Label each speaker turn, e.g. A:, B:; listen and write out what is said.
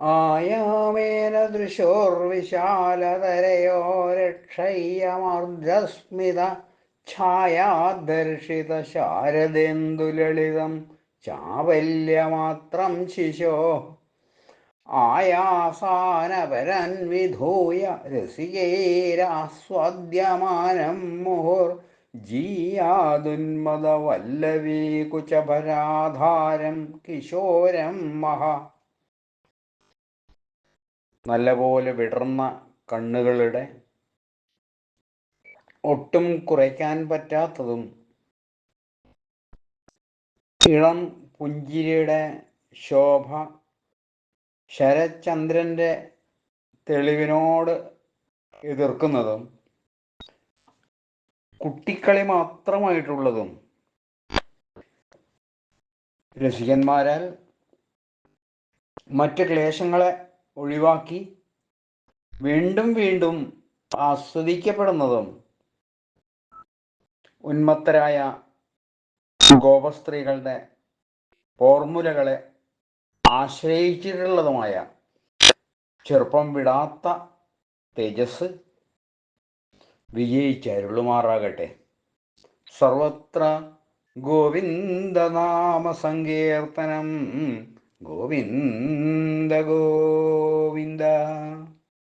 A: ആയാമേന ദൃശോർവിശാലതരയോ രക്ഷയ്യമർദ്ധസ്മിത ഛായാദർശിത ശാരദേന്ദുലളിതം ചാവല്യമാത്രം ശിശോ. ആയാസാനപരന്വിധൂയ വിധൂയ more മുഹുർ ജീയാതുന്മദവല്ലവീ കുചപരാധാരം കിശോരം മഹ നല്ലപോലെ വിടർന്ന കണ്ണുകളുടെ ഒട്ടും കുറയ്ക്കാൻ പറ്റാത്തതും ഇളം പുഞ്ചിരിയുടെ ശോഭ ശരചന്ദ്രന്റെ തെളിവിനോട് എതിർക്കുന്നതും കുട്ടിക്കളി മാത്രമായിട്ടുള്ളതും രസികന്മാരാൽ മറ്റു ക്ലേശങ്ങളെ ഒഴിവാക്കി വീണ്ടും വീണ്ടും ആസ്വദിക്കപ്പെടുന്നതും ഉന്മത്തരായ ഗോപസ്ത്രീകളുടെ ഫോർമുലകളെ ആശ്രയിച്ചിട്ടുള്ളതുമായ ചെറുപ്പം വിടാത്ത തേജസ് വിജയിച്ചരുളുമാറാകട്ടെ സർവത്ര ഗോവിന്ദനാമ സങ്കീർത്തനം ഗോവിന്ദ ഗോവിന്ദ